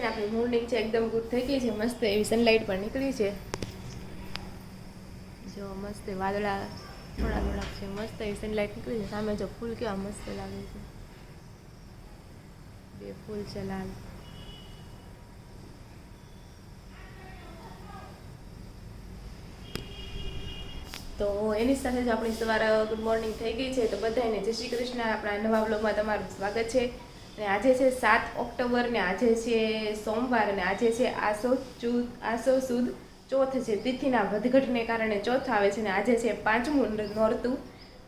ને, આપણી મોર્નિંગ છે એકદમ ગુડ થઈ ગઈ છે. મસ્ત એવી સનલાઇટ પણ નીકળી છે. જો મસ્ત વાદળા થોડા થોડા છે, મસ્ત એવી સનલાઇટ નીકળી છે. સામે જો ફૂલ કેવા મસ્ત લાગે છે. બે ફૂલ છે લાલ. તો એની સાથે જ આપણી સવારે ગુડ મોર્નિંગ થઈ ગઈ છે. તો બધાને જય શ્રી કૃષ્ણ. આપણા નવા બ્લોગમાં તમારું સ્વાગત છે. અને આજે છે સાત ઓક્ટોબર ને આજે છે સોમવાર ને આજે છે આસો ચૂદ આસો સુદ ચોથ છે. તિથિના વધઘટને કારણે ચોથ આવે છે ને આજે છે પાંચમું નોરતું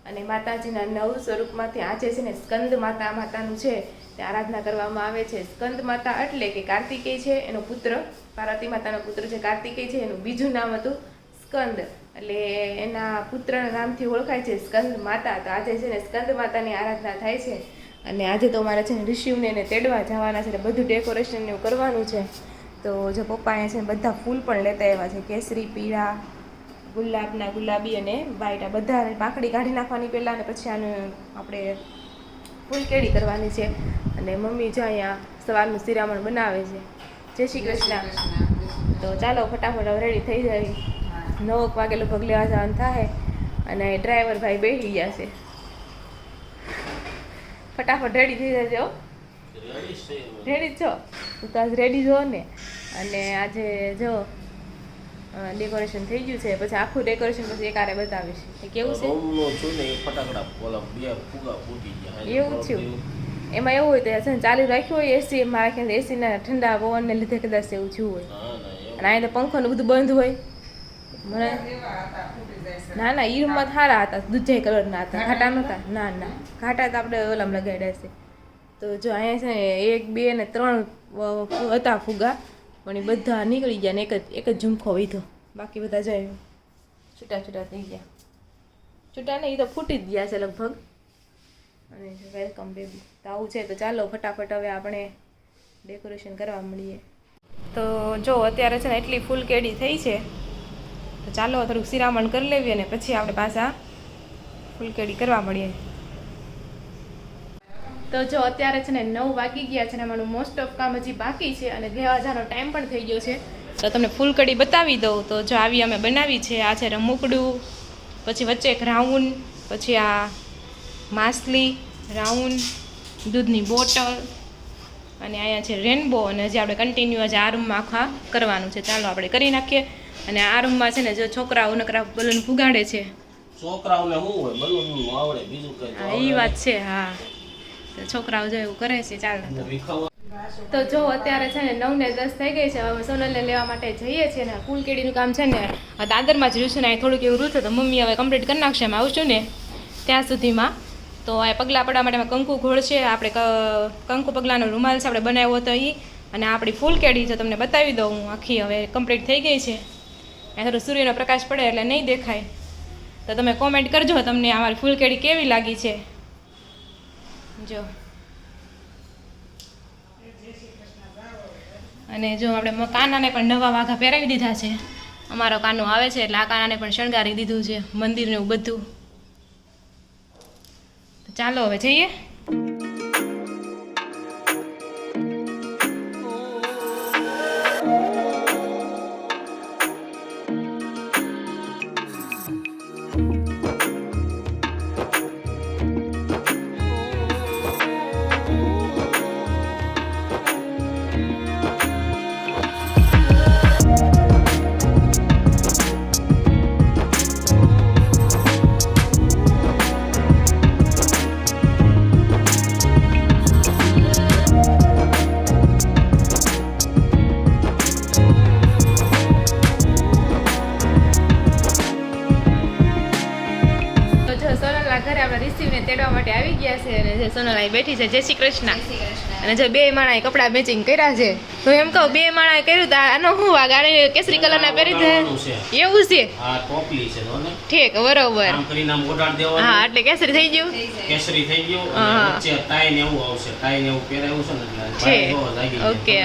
અને માતાજીના નવ સ્વરૂપમાંથી આજે છે ને સ્કંદ માતા માતાનું છે તે આરાધના કરવામાં આવે છે. સ્કંદ માતા એટલે કે કાર્તિકેય છે, એનો પુત્ર, પાર્વતી માતાનો પુત્ર છે કાર્તિકેય છે એનું બીજું નામ હતું સ્કંદ. એટલે એના પુત્રના નામથી ઓળખાય છે સ્કંદ માતા. તો આજે છે ને સ્કંદ માતાની આરાધના થાય છે. અને આજે તો મારા છે ને ઋષિઓને એને તેડવા જવાના છે એટલે બધું ડેકોરેશન એવું કરવાનું છે. તો જે પપ્પા અહીંયા છે ને બધા ફૂલ પણ લેતા આવ્યા છે. કેસરી પીળા ગુલાબના ગુલાબી અને વ્હાઈટ આ બધા પાંખડી કાઢી નાખવાની પહેલાં અને પછી આનું આપણે ફૂલ કેડી કરવાની છે. અને મમ્મી જો અહીંયા સવારનું શિરામણ બનાવે છે. જય શ્રી કૃષ્ણ. તો ચાલો ફટાફટ રેડી થઈ જાય. નવ વાગે લગભગ લેવા જવાનું થાય અને ડ્રાઈવર ભાઈ બેસી ગયા છે. ફટાફટ રેડી થઈ જજો રેડી જ છો તું તો આજ રેડી જો ને. અને આજે જો ડેકોરેશન થઈ ગયું છે પછી આખું ડેકોરેશન પછી એકારે બતાવીશ. એ કેવું છે? છું ને ફટાકડા ઓલા બે ફુગા ફૂટી ગયા. એવું થયું. એમાં એવું હોય તો છે ને ચાલુ રાખ્યું હોય એસી મારા ખ્યાલ એસીના ઠંડા પવનને લીધે કદાચ એવું થયું હોય. ના અને અહીંયા તો પંખો ને બધું બંધ હોય. મને ના ના ઈ રૂમમાં સારા હતા દૂધે કલરના હતા ઘાટા નહોતા? ના ના ઘાટા તો આપણે ઓલામાં લગાડ્યા છે. તો જો અહીંયા છે ને એક બે ને ત્રણ હતા ફુગા પણ એ બધા નીકળી ગયા ને એક જ એક જ ઝુમખો વીધો બાકી બધા જાય છૂટા છૂટા થઈ ગયા. છૂટા ને એ તો ફૂટી જ ગયા છે લગભગ. અને વેલકમ બેબી તો આવું છે તો ચાલો ફટાફટ હવે આપણે ડેકોરેશન કરવા મળીએ. તો જો અત્યારે છે ને એટલી ફૂલ કેડી થઈ છે. તો ચાલો, થોડુંક શિરામણ કરી લેવીએ ને પછી આપણે પાછા ફૂલકેડી કરવા મળીએ. તો જો અત્યારે છે ને નવ વાગી ગયા છે ને અમારું મોસ્ટ ઓફ કામ હજી બાકી છે અને લેવા જવાનો ટાઈમ પણ થઈ ગયો છે. તો તમને ફૂલકડી બતાવી દઉં. તો જો આવી અમે બનાવી છે. આ છે રમૂકડું, પછી વચ્ચે એક રાઉન્ડ, પછી આ માછલી, રાઉન્ડ, દૂધની બોટલ અને અહીંયા છે રેનબો અને હજી આપણે કન્ટિન્યુ આજે આ રૂમમાં આખા કરવાનું છે. ચાલો, આપણે કરી નાખીએ. અને આ રૂમમાં છે ને જો છોકરાઓ નકરા બલૂન ફુગાડે છે. છોકરાઓને શું હોય? બલૂન આવડે બીજું કઈ હા એ વાત છે હા. તો છોકરાઓ જો એવું કરે છે ચાલો. તો જો અત્યારે છે ને નવ ને દસ થઈ ગઈ છે હવે સોનલને લેવા માટે જઈએ છીએ ને ફૂલ કેડીનું કામ છે ને દાદરમાં જ રહ્યું છે ને થોડુંક એવું રહ્યું તો મમ્મી હવે કમ્પ્લીટ કરી નાખશે અમે આવશું ને ત્યાં સુધીમાં. તો આ પગલાં પડવા માટે કંકુ ઘોળ છે આપણે કંકુ પગલાંનો રૂમાલ છે આપણે બનાવ્યો હતો એ અને આપણી ફૂલ કેડી છે તમને બતાવી દઉં હું આખી હવે કમ્પ્લીટ થઈ ગઈ છે. અહીં થોડો સૂર્યનો પ્રકાશ પડે એટલે નહીં દેખાય. તો તમે કોમેન્ટ કરજો તમને અમારી ફૂલ કેડી કેવી લાગી છે. જો. અને જો આપણે કાનાને પણ નવા વાઘા પહેરાવી દીધા છે. અમારો કાનો આવે છે એટલે આ કાનાને પણ શણગારી દીધું છે. મંદિરને એવું બધું. ચાલો હવે જઈએ. બેઠી છે. જય શ્રી કૃષ્ણ. અને જો બે માણાએ કપડાં મેચિંગ કર્યા છે તો એમ કહું બે માણાએ કર્યું તો આનો શું આ ગાડી કેસરી કલરના પહેરી છે? એવું છે? આ ટોપલી છે જો ને? ઠીક બરોબર. હા એટલે કેસરી થઈ ગયું? કેસરી થઈ ગયું હા. અને વચ્ચે ટાઈ ને એવું આવશે. તાઈ ને એવું પહેરાયું છે ને એટલે. ઓકે.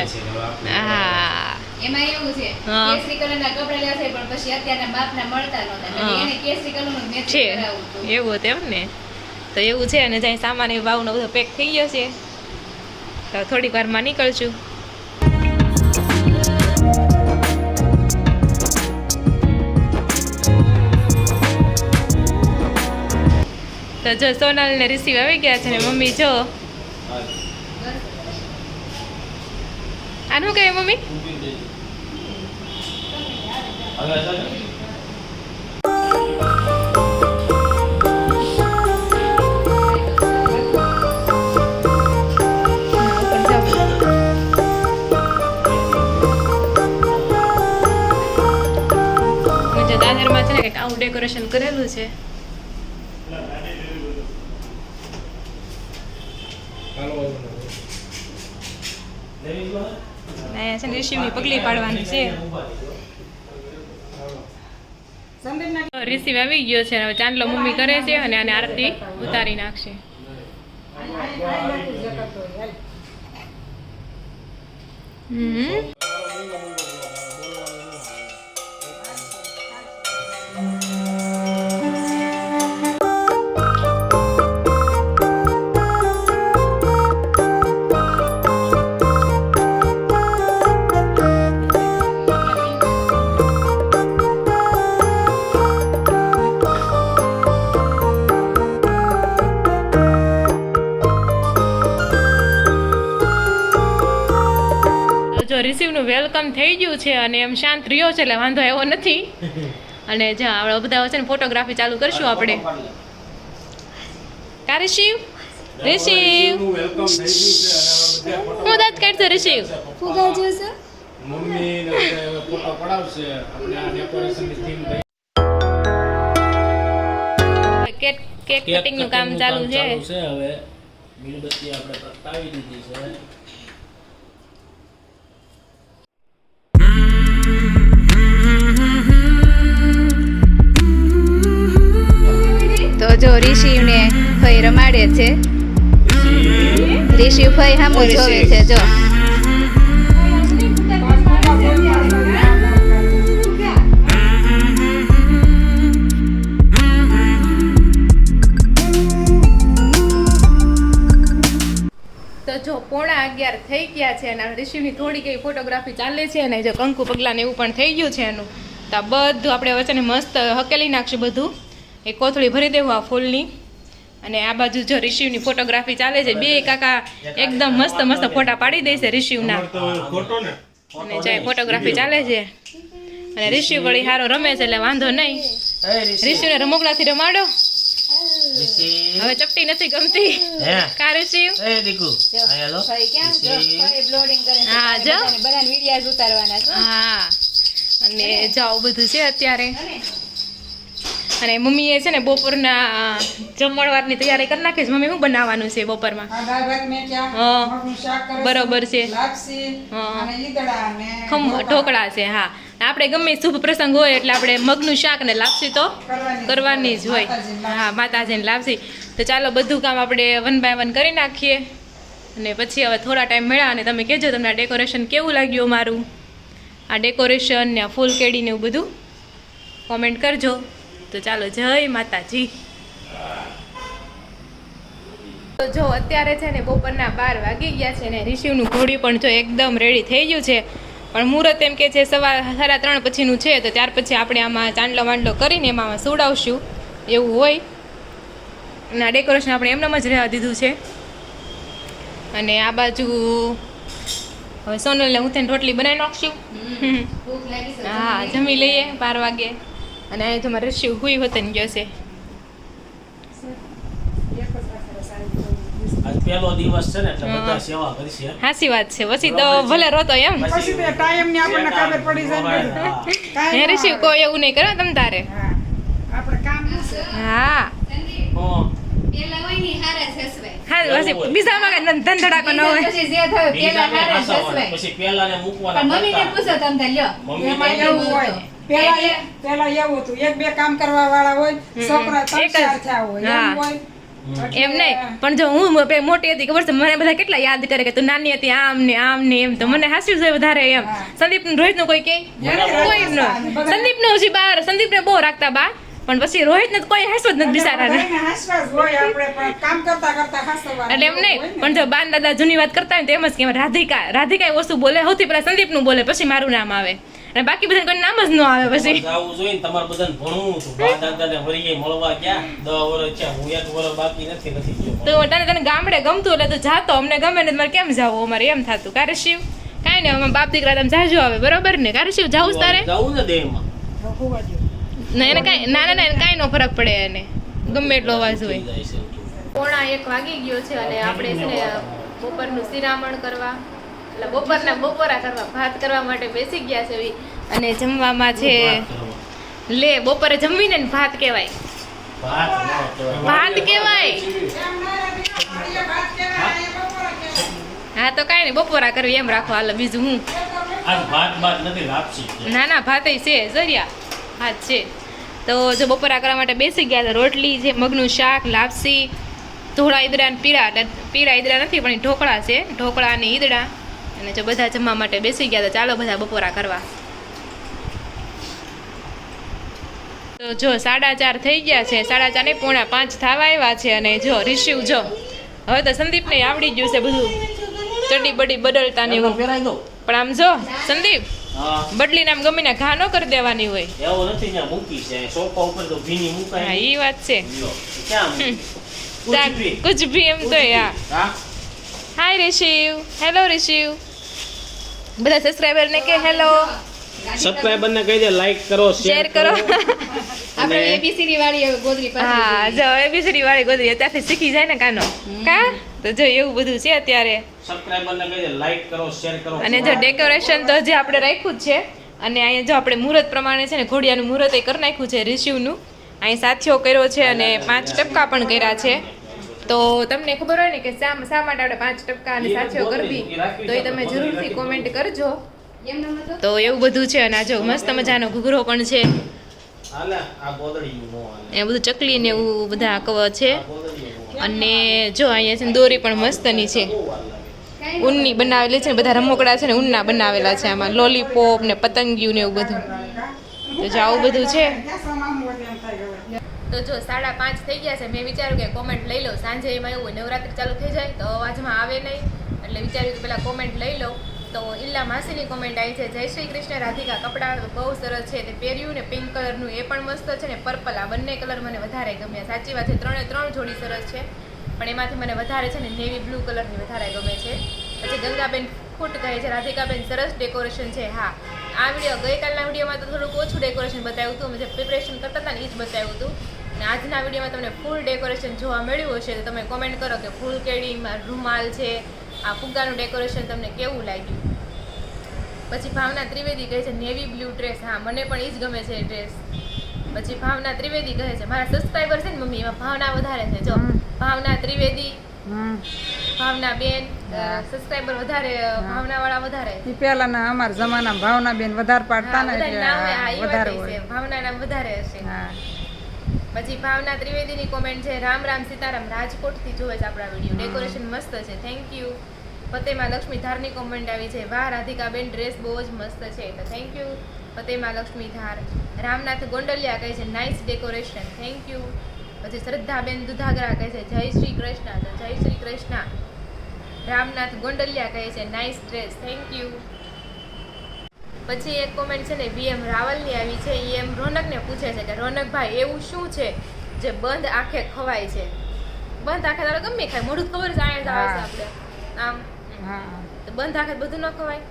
હા. એમાં એવું છે હા. કેસરી કલરના કપડા લેવા છે પણ પછી અત્યારના બાપના મળતા નહોતા. એટલે હા. એને કેસરી કલરનું મેચ કરાવવું એવું હતું એમ ને? તો એવું છે અને જ્યાં સામાન એ ભાવનો બધો પેક થઈ ગયો છે, તો થોડીક વારમાં નીકળશું. તો જો સોનાલને રિસીવ આવી ગયા છે ને મમ્મી, જો. આનું કહે મમ્મી? કંઈક આવું ડેકોરેશન કરેલું છે. અહીંયા છે ને ઋષિની પગલી પાડવાની છે. રિસીવ આવી ગયો છે, હવે ચાંદલો મમ્મી કરે છે અને આને આરતી ઉતારી નાખશે. હમ. તો રિસીવનું વેલકમ થઈ ગયું છે અને એમ શાંત રહ્યો છે એટલે વાંધો એવો નથી. અને જ્યાં આપણે બધા છે ને ફોટોગ્રાફી ચાલુ કરશું આપણે. કા રિસીવ રિસીવ હું દાંત કાઢતો રિસીવ ફુગા જોશો મમ્મી ફોટો પડાવશે. આપણે આ ડેકોરેશન થીમ કેક કેક કટિંગનું કામ ચાલુ છે. છે હવે મીણબત્તી આપણે પ્રગટાવી દીધી છે. જો ઋષિને ફઈ રમાડે છે. ઋષિ ફઈ સામો જોવે છે જો. તો જો પોણા અગિયાર થઈ ગયા છે અને ઋષિની થોડી કઈ ફોટોગ્રાફી ચાલે છે અને જો કંકુ પગલા ને એવું પણ થઈ ગયું છે એનું. તો બધું આપણે વચ્ચે મસ્ત હકેલી નાખશું બધું. એ કોથળી ભરી દેવું આ ફૂલની. અને આ બાજુ જો રિસીવની ફોટોગ્રાફી ચાલે છે બે કાકા એકદમ મસ્ત મસ્ત ફોટા પાડી દે છે રિસીવના અને જો ફોટોગ્રાફી ચાલે છે અને રિસીવ વળી હારો રમે છે એટલે વાંધો નહીં. રિસીવને રમકડાથી રમાડો. હવે ચપટી નથી ગમતી. કા એ દીકુ છે? હા, જો. બધાને વિડિયાઝ ઉતારવાના છે. હા. અને જાઓ બધું છે અત્યારે. અને મમ્મીએ છે ને બપોરના જમણવારની તૈયારી કરી નાખી છે. મમ્મી શું બનાવવાનું છે બપોરમાં? બરોબર છે. ઢોકળા. છે હા. આપણે ગમે શુભ પ્રસંગ હોય એટલે આપણે મગનું શાક ને લાપસી તો કરવાની જ હોય. હા માતાજીને લાપસી. તો ચાલો બધું કામ આપણે વન બાય વન કરી નાખીએ. અને પછી હવે થોડા ટાઈમ મળ્યા અને તમે કહેજો તમને આ ડેકોરેશન કેવું લાગ્યું મારું આ ડેકોરેશન ને આ ફૂલ કેડી ને એવું બધું કોમેન્ટ કરજો. તો ચાલો જય માતાજી. તો જો અત્યારે છે ને બપોરના બાર વાગી ગયા છે ને ઋષિવનું ઘોડી પણ જો એકદમ રેડી થઈ ગયું છે. પણ મુહૂર્ત એમ કે છે સવાર સાડા ત્રણ પછીનું છે તો ત્યાર પછી આપણે આમાં ચાંદલો વાંડલો કરીને એમાં સુડાવશું. એવું હોય. અને ડેકોરેશન આપણે એમનેમ જ રહેવા દીધું છે. અને આ બાજુ હવે સોનલને હું થઈને રોટલી બનાવી નાખશું. હા જમી લઈએ બાર વાગે. અને અહીં તમારે રિસીવ હુઈ હોતન ગયો છે પહેલો દિવસ છે ને એટલે બધા સેવા કરશે હાસી વાત છે પછી તો ભલે રોતો એમ. પછી તે ટાઈમની આપણને ખબર પડી જાય ને હા. બધું. કાંઈ એવું નહીં કરો તમ તારે. હા. આપણે કામ શું છે? હા. હા. પેલા હોય ને ઈ સસવાય. હા પછી બીજામાં કઈ ધંધડાકો ન હોય. પછી જે થયું પેલા બીજાને સસવાય. પછી પેલાને મૂકવાના પણ મમ્મીને પૂછો તમ તાર લ્યો. મમ્મી એવું હોય. પેલા પેલા એવું હતું એક બે કામ કરવા વાળા હોય છોકરા ત્રણ થયા હોય એમ હોય. એમ નહીં પણ જો હું મોટી હતી ખબર છે? મને બધા કેટલા યાદ કરે કે તું નાની હતી આમ ને આમ ને એમ. તો મને હાસ્યું છે વધારે એમ. સંદીપ રોહિતનું કોઈ કે? કોઈ ન. સંદીપનું હજી બાર સંદીપ ને બહુ રાખતા બા પણ પછી રોહિત ને કોઈ હાસ્યો જ નથી બિચારાને. બધાને હાસવા જ હોય આપણે પણ કામ કરતા કરતા હાસવા એટલે એમ નહીં પણ જો બાન દાદા જૂની વાત કરતા હોય તો એમ જ કે રાધિકા રાધિકા એ વસ્તુ બોલે સૌથી પહેલા સંદીપનું બોલે પછી મારું નામ આવે. અને બાકી બધાને કોઈ નામ જ ન આવે પછી. જાવું જોઈએ ને તમારે બધાને ભણવું હતું. બા દાદાને વળીએ મળવા ગયા. દસ વર્ષ છે હું એક વર્ષ બાકી નથી નથી ગયો. તો તને તને ગામડે ગમતું એટલે તો જાતો. અમને ગમે ને મારે કેમ જાવું? અમારે એમ થતું. કારે શિવ? કાંઈ નહીં અમે બાપ દીકરા તમે જાજો આવે. બરોબર ને? કારે શિવ જાવું તારે? જાવું ને દેહમાં. ના એને કાંઈ ના ના ના એને કાંઈ નો ફરક પડે એને. ગમે એટલો અવાજ હોય. બધું. પોણા એક વાગી ગયો છે અને આપણે છે ને બપોરનું શિરામણ કરવા. એટલે બપોરના બપોરા કરવા ભાત કરવા માટે બેસી ગયા છે એવી. અને જમવામાં છે લે બપોરે જમીને ને ભાત કહેવાય. ભાત કહેવાય. હા? તો કાંઈ નહીં બપોરા કરવી એમ રાખો. હાલ બીજું હું. ના ના ભાત છે જરિયા. ભાત છે. તો જો બપોરા કરવા માટે બેસી ગયા તો રોટલી છે મગનું શાક લાપસી ધોળા ઈદડા ને પીળા. પીળા ઈદડા નથી પણ ઢોકળા છે. ઢોકળા અને ઈદડા. અને જો બધા જમવા માટે બેસી ગયા તો ચાલો બધા બપોરા કરવા. તો જો સાડા ચાર થઈ ગયા છે. સાડા ચાર નહીં પોણા પાંચ થવા આવ્યા છે અને જો રિશિવ જો હવે તો સંદીપને આવડી ગયું છે બધું. ચડી બડી બદલતા ને. પણ આમ જો સંદીપ બદલી બદલીને આમ ગમીને ઘા ન કરી દેવાની હોય. એવું નથી ત્યાં મૂકી છે. સોફા ઉપર તો ભીની મુકાય હા એ વાત છે. ક્યાં કુછ ભી. એમ તો યા હા. હાય રિશિવ. હેલો રિશિવ. બધા સબસ્ક્રાઈબર ને કે હેલો સબસ્ક્રાઇબર ને કહી દે લાઈક કરો શેર કરો. આપણે એબીસીડી વાળી ગોદરી પાસે હા જો એબીસીડી વાળી ગોદરી અત્યારથી શીખી જાય ને કાનો. કા? તો જો એવું બધું છે અત્યારે. સબસ્ક્રાઇબર ને કહી દે લાઈક કરો શેર કરો. અને જો ડેકોરેશન તો હજી આપણે રાખ્યું જ છે. અને અહીંયા જો આપણે મુહૂર્ત પ્રમાણે છે ને ઘોડિયાનું મુહૂર્ત એ કરી નાખ્યું છે રિશિવનું અહીં સાથીઓ કર્યો છે અને પાંચ ટપકા પણ કર્યા છે. તો તમને ખબર હોય ને કે શા શા માટે આપણે પાંચ ટપકા અને સાથીઓ કરવી? તો એ તમે જરૂરથી કોમેન્ટ કરજો. તો એવું બધું છે અને આ જો મસ્ત મજાનો ઘૂઘરો પણ છે. હાલે આ ગોદડીયું નો હાલે. એ બધું ચકલી ને એવું બધા કવર છે. અને જો અહીંયા છે ને દોરી પણ મસ્તની છે. ઊનની બનાવેલી છે ને બધા રમકડા છે ને ઊનના બનાવેલા છે આમાં. લોલીપોપ ને પતંગિયું ને એવું બધું. તો જો આવું બધું છે ગેસમાં આમ હોય એમ થાય હવે. તો જો સાડા પાંચ થઈ ગયા છે, મેં વિચાર્યું કે કોમેન્ટ લઈ લઉં. સાંજે એમાં એવું નવરાત્રી ચાલુ થઈ જાય તો અવાજમાં આવે નહીં. એટલે વિચાર્યું કે પેલા કોમેન્ટ લઈ લઉં. તો ઈલ્લા માસીની કોમેન્ટ આવી છે, જય શ્રી કૃષ્ણ, રાધિકા કપડાં બહુ સરસ છે તે પહેર્યું ને પિંક કલરનું એ પણ મસ્ત છે ને પર્પલ આ બંને કલર મને વધારે ગમ્યા. સાચી વાત છે, ત્રણે ત્રણ જોડી સરસ છે, પણ એમાંથી મને વધારે છે ને નેવી બ્લુ કલરની વધારે ગમે છે. પછી ગંગાબેન ફૂટ કહે છે, રાધિકાબેન, સરસ ડેકોરેશન છે. હા, આ વીડિયો ગઈકાલના વિડીયોમાં તો થોડુંક ઓછું ડેકોરેશન બતાવ્યું હતું. અમે જે પ્રિપરેશન કરતા હતા ને એ જ બતાવ્યું હતું. અને આજના વિડીયોમાં તમને ફૂલ ડેકોરેશન જોવા મળ્યું હશે તો તમે કોમેન્ટ કરો કે ફૂલ કેડીમાં રૂમાલ છે આ ફુગ્ગાનું ડેકોરેશન તમને કેવું લાગ્યું? પછી ભાવના ત્રિવેદી કહે છે નેવી બ્લુ ડ્રેસ હા મને પણ એ જ ગમે છે ડ્રેસ પછી ભાવના ત્રિવેદી કહે છે મારા સબસ્ક્રાઈબર છે ને મમ્મી એમાં ભાવના વધારે છે. જો ભાવના ત્રિવેદી ભાવના બેન સબસ્ક્રાઇબર વધારે ભાવના વાળા વધારે. ઈ પહેલાના અમાર જમાના ભાવના બેન વધારે પાડતા ને વધારે ભાવના નામ વધારે હશે. હા. પછી ભાવના ત્રિવેદીની કોમેન્ટ છે રામ રામ સીતારામ રાજકોટથી જોવે છે આપણા વીડિયો ડેકોરેશન મસ્ત છે. થેન્ક યુ ફતેમાં લક્ષ્મી ધારની કોમેન્ટ આવી છે વાહ રાધિકાબેન ડ્રેસ બહુ જ મસ્ત છે. તો થેન્ક યુ ફતેમાં લક્ષ્મી ધાર રામનાથ ગોંડલિયા કહે છે નાઇસ ડેકોરેશન થેન્ક યુ પછી શ્રદ્ધાબેન દુધાગરા કહે છે જય શ્રી કૃષ્ણ. તો જય શ્રી કૃષ્ણ. રામનાથ ગોંડલિયા કહે છે નાઇસ ડ્રેસ થેન્ક યુ પછી એક કોમેન્ટ છે ને વીએમ રાવલની આવી છે. એ એમ રોનકને પૂછે છે કે રોનકભાઈ એવું શું છે જે બંધ આંખે ખવાય છે? બંધ આંખે તારે ગમે ખાય મોઢું ખબર જ આયા જ આવે છે આપણે આમ તો બંધ આંખે બધું ન ખવાય.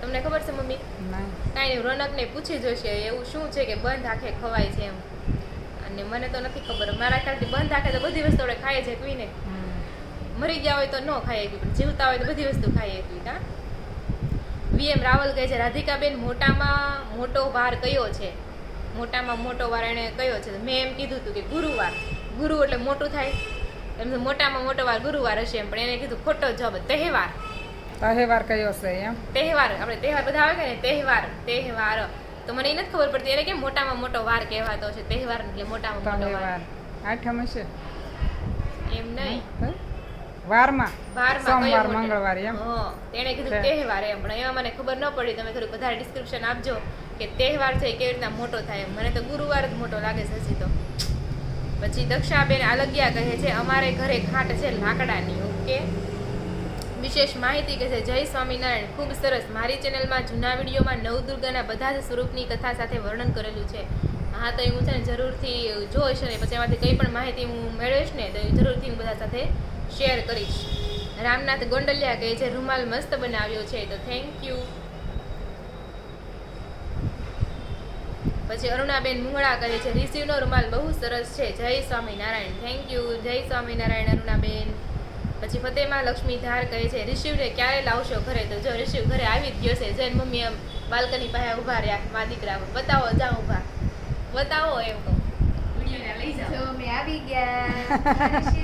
તમને ખબર છે મમ્મી? કાંઈ નહીં રોનકને પૂછી જોશે એવું શું છે કે બંધ આંખે ખવાય છે એમ. અને મને તો નથી ખબર. મારા ખ્યાલથી બંધ આંખે તો બધી વસ્તુ આપણે ખાઈએ છે કોઈને. મરી ગયા હોય તો ન ખાઈ એકવી પણ જીવતા હોય તો બધી વસ્તુ ખાઈ એકવી હા? વીએમ રાવલ કહે છે રાધિકાબેન મોટામાં મોટો વાર કયો છે? મોટામાં મોટો વાર એણે કયો છે? મેં એમ કીધું હતું કે ગુરુવાર. ગુરુ એટલે મોટું થાય. એમ મોટામાં મોટો વાર ગુરુવાર હશે એમ પણ એને કીધું ખોટો જવાબ તહેવાર. તહેવાર કયો છે એમ? તહેવાર આપણે તહેવાર બધા આવે કે ને? તહેવાર તહેવાર. તો મને એ નથી ખબર પડતી એને કે મોટામાં મોટો વાર કહેવાતો છે? તહેવાર એટલે મોટામાં મોટો વાર. આઠમ છે એમ નહીં? વારમાં? સોમવાર મંગળવાર એમ? તેણે કીધું તહેવાર એમ પણ એમાં મને ખબર ન પડી તમે થોડુંક વધારે ડિસ્ક્રિપ્શન આપજો કે તહેવાર છે કેવી રીતના મોટો થાય મને તો ગુરુવાર જ મોટો લાગે છે હજી તો. પછી દક્ષાબેન આલગિયા કહે છે અમારે ઘરે ખાટ છે લાકડાની ઓકે? વિશેષ માહિતી કે છે જય સ્વામિનારાયણ ખૂબ સરસ. મારી ચેનલમાં જૂના વિડીયોમાં નવદુર્ગાના બધા જ સ્વરૂપની કથા સાથે વર્ણન કરેલું છે. હા તો હું છે ને જરૂરથી જોઈશ અને પછી એમાંથી કંઈ પણ માહિતી હું મેળવીશ ને તો જરૂરથી હું બધા સાથે શેર કરીશ. રામનાથ ગોંડલિયા કહે છે રૂમાલ મસ્ત બનાવ્યો છે તો થેન્ક યુ પછી અરુણાબેન મુંગળા કહે છે રિસીવનો રૂમાલ બહુ સરસ છે. જય સ્વામિનારાયણ. થેન્ક યુ જય સ્વામિનારાયણ અરુણાબેન. પછી ફતેમાં લક્ષ્મી ધાર કહે છે રિશિવને ક્યારે લાવશો ઘરે? તો જો રિસીવ ઘરે આવી જ ગયો છે જૈન મમ્મી એમ બાલ્કની પાસે ઊભા રહ્યા. મા દીકરા બતાવો જા ઊભા. બતાવો એમ કહું લઈ જાઓ. અમે આવી ગયા.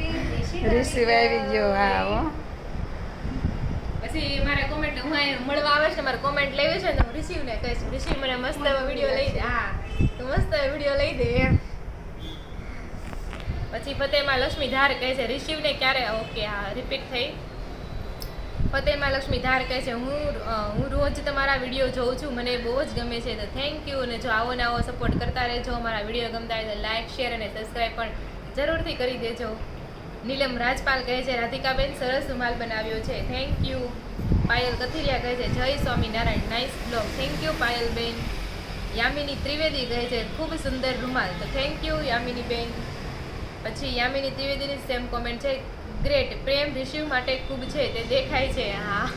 ઋષિ- ઋષિ આવી હા. પછી મારે કોમેન્ટ હું અહીંયા મળવા આવે છે મારે કોમેન્ટ લેવી છે તો હું રિસીવને કહીશ રિસીવ મને મસ્ત એવો વીડિયો લઈ દે. હા, તો મસ્ત વીડિયો લઈ દે પછી ફતેમાં લક્ષ્મી ધાર કહે છે રિસીવને ક્યારે ઓકે, હા રિપીટ થઈ. ફતેમાં લક્ષ્મી ધાર કહે છે, હું હું રોજ તમારા વીડિયો જોઉં છું, મને બહુ જ ગમે છે, તો થેન્ક યુ અને જો આવો ને આવો સપોર્ટ કરતા રહેજો, મારા વીડિયો ગમતા હોય તો લાઇક શેર અને સબસ્ક્રાઈબ પણ જરૂરથી કરી દેજો. નીલમ રાજપાલ કહે છે, રાધિકાબેન સરસ રૂમાલ બનાવ્યો છે. થેન્ક યુ પાયલ કથિરિયા કહે છે, Jai Swaminarayan. Nice blog thank you Payalben. Yamini Trivedi કહે છે, ખૂબ સુંદર રૂમાલ. તો થેન્ક યુ યામિની બેન પછી યામિની ત્રિવેદીની સેમ કોમેન્ટ છે. ગ્રેટ પ્રેમ રિસીવ માટે ખૂબ છે, તે દેખાય છે. હા.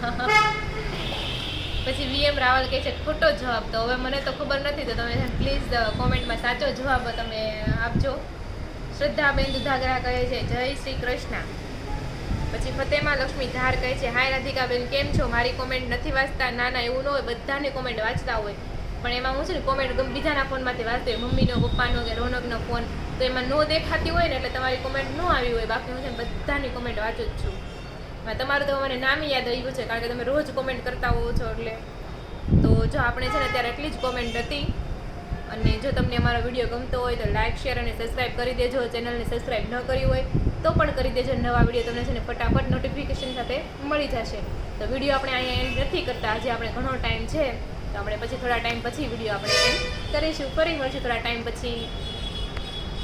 પછી વીએમ રાવલ કહે છે, ખોટો જવાબ. તો હવે મને તો ખબર નથી, તો તમે પ્લીઝ કોમેન્ટમાં સાચો જવાબ તમે આપજો. શ્રદ્ધાબેન દુધાગરા કહે છે, જય શ્રી કૃષ્ણ. પછી ફતેમા લક્ષ્મી ધાર કહે છે, હાય રાધિકાબેન, કેમ છો? મારી કોમેન્ટ નથી વાંચતા, ના ના, એવું ન હોય, બધાની કોમેન્ટ વાંચતા હોય. પણ એમાં હું છે ને કોમેન્ટ બીજાના ફોનમાંથી વાંચતી હોય, મમ્મીનો, પપ્પાનો કે રોનકનો ફોન. તો એમાં નો દેખાતી હોય ને, એટલે તમારી કોમેન્ટ ન આવી હોય. બાકી હું છે બધાની કોમેન્ટ વાંચું જ છું. તમારું તો મને નામ યાદ આવ્યું છે, કારણ કે તમે રોજ કોમેન્ટ કરતા હોવ છો એટલે. તો જો આપણે છે ને ત્યારે એટલી જ કોમેન્ટ હતી. અને જો તમને અમારો વીડિયો ગમતો હોય તો લાઇક શેર અને સબસ્ક્રાઇબ કરી દેજો. ચેનલને સબસ્ક્રાઇબ ન કરી હોય તો પણ કરી દેજો. નવા વીડિયો તમને છે ને ફટાફટ નોટિફિકેશન સાથે મળી જશે. તો વીડિયો આપણે અહીંયા એન્ડ નથી કરતા. આજે આપણે ઘણો ટાઈમ છે. તો આપણે પછી થોડા ટાઈમ પછી વીડિયો આપણે end કરીશું. ફરી મળશું થોડા ટાઈમ પછી.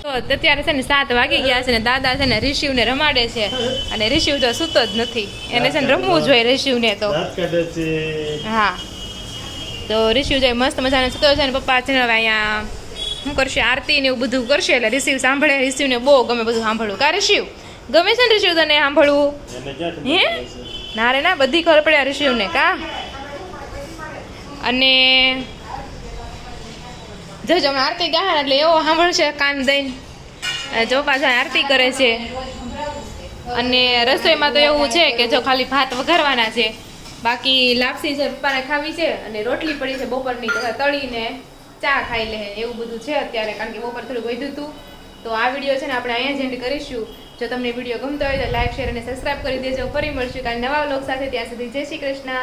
તો અત્યારે છે ને સાત વાગી ગયા છે ને દાદા છે ને રિશિવને રમાડે છે. અને ઋષિવ તો સૂતો જ નથી. એને છે ને રમવું જોઈએ રિશિવને તો. હા. તો રિશિવ જાય મસ્ત મજાને સૂતો છે અને પપ્પા છે ને હવે અહીંયા શું કરશે આરતી ને એવું બધું કરશે એટલે રિસીવ સાંભળે રિશિવને બહુ ગમે બધું સાંભળવું. કા રિસીવ? ગમે છે ને રિસીવ તને સાંભળવું? હે? ના રે ના બધી ખબર પડે આ રિશિવને કા? અને જો જો હમણાં આરતી ગયા ને એટલે એવો સાંભળશે કાન દઈને. જો પાછા આરતી કરે છે. અને રસોઈમાં તો એવું છે કે જો ખાલી ભાત વઘારવાના છે. બાકી લાપસી છે પપ્પાને ખાવી છે અને રોટલી પડી છે બપોરની તળીને ચા ખાઈ લે એવું બધું છે અત્યારે, કારણ કે બપોર થોડું વધ્યું હતું. તો આ વીડિયો છે ને આપણે અહીંયા જ એન્ડ કરીશું. જો તમને વીડિયો ગમતો હોય તો લાઈક, શેર અને સબસ્ક્રાઈબ કરી દેજો. ફરી મળશું કાલે નવા વ્લોગ સાથે. ત્યાં સુધી જય શ્રી કૃષ્ણ.